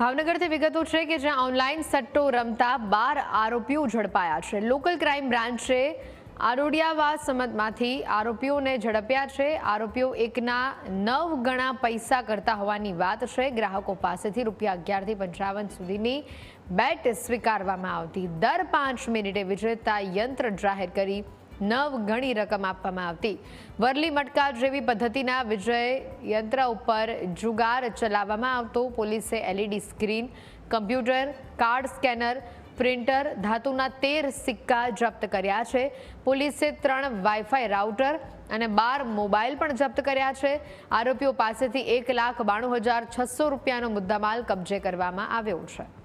ભાવનગરથી વિગતો છે કે જ્યાં ઓનલાઈન સટ્ટો રમતા બાર આરોપીઓ ઝડપાયા છે. લોકલ ક્રાઇમ બ્રાન્ચે આરોડિયાવા સમતમાંથી આરોપીઓને ઝડપ્યા છે. આરોપીઓ એકના નવ ગણા પૈસા કરતા હોવાની વાત છે. ગ્રાહકો પાસેથી રૂપિયા અગિયારથી પંચાવન સુધીની બેટ સ્વીકારવામાં આવતી. દર પાંચ મિનિટે વિજેતા યંત્ર જાહેર કરી નવ ગણી રકમ આપવામાં આવતી. વરલી મટકા જેવી પદ્ધતિના વિજય યંત્ર ઉપર જુગાર ચલાવવામાં આવતો. પોલીસે LED screen, computer, card scanner, printer, ધાતુના તેર સિક્કા જપ્ત કર્યા છે. પોલીસે ત્રણ વાઈફાઈ રાઉટર અને બાર મોબાઈલ પણ જપ્ત કર્યા છે. આરોપીઓ પાસેથી એક લાખ બાણું હજાર છસો રૂપિયાનો મુદ્દામાલ કબજે કરવામાં આવ્યો છે.